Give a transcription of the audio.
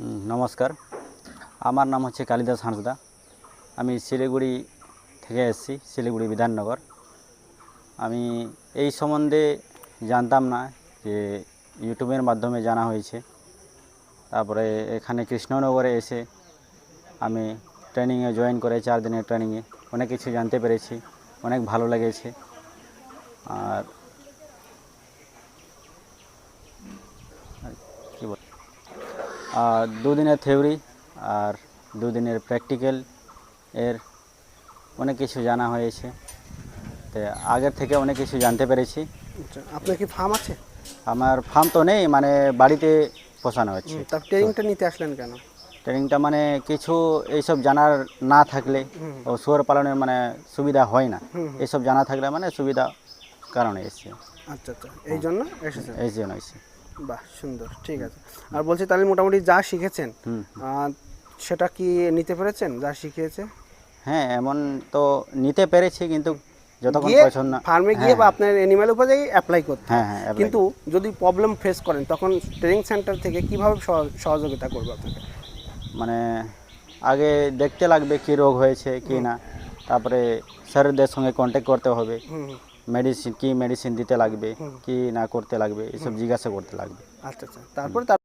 নমস্কার। আমার নাম হচ্ছে কালিদাস হাঁসদা। আমি শিলিগুড়ি থেকে এসেছি, শিলিগুড়ি বিধাননগর। আমি এই সম্বন্ধে জানতাম না যে ইউটিউবের মাধ্যমে জানা হয়েছে। তারপরে এখানে কৃষ্ণনগরে এসে আমি ট্রেনিংয়ে জয়েন করে, চার দিনের ট্রেনিংয়ে অনেক কিছু জানতে পেরেছি, অনেক ভালো লেগেছে। আর কি বল দুদিনের থিওরি আর দুদিনের প্র্যাকটিক্যাল এর অনেক কিছু জানা হয়েছে। তো আগের থেকে অনেক কিছু জানতে পেরেছি। আচ্ছা আপনার কি ফার্ম আছে? আমার ফার্ম তো নেই মানে বাড়িতে পোষানো হচ্ছে। তার ট্রেনিংটা নিতে আসলেন কেন? ট্রেনিংটা মানে কিছু এইসব জানার না থাকলে। ও শুয়োর পালনের মানে সুবিধা হয় না। এইসব জানা থাকলে মানে সুবিধা কারণে এসছে। আচ্ছা আচ্ছা। এই জন্য এসেছেন এই জন্য এসছে। বাহ সুন্দর ঠিক আছে। আর বলছি তাহলে মোটামুটি যা শিখেছেন সেটা কি নিতে পেরেছেন? যা শিখিয়েছে? হ্যাঁ এমন তো নিতে পেরেছি কিন্তু যতক্ষণ পছন্দ না ফার্মে গিয়ে হ্যাঁ, বা আপনার অ্যানিমাল উপরে অ্যাপ্লাই করতে হ্যাঁ। হ্যাঁ কিন্তু যদি প্রবলেম ফেস করেন তখন ট্রেনিং সেন্টার থেকে কীভাবে সহ- সহযোগিতা করবে আপনাকে? মানে আগে দেখতে লাগবে কি রোগ হয়েছে কি না। তারপরে স্যারদের সঙ্গে কন্ট্যাক্ট করতে হবে। মেডিসিন কি মেডিসিন দিতে লাগবে হুম। কি না করতে লাগবে এসব জিজ্ঞাসা করতে লাগবে। আচ্ছা আচ্ছা। তারপরে তার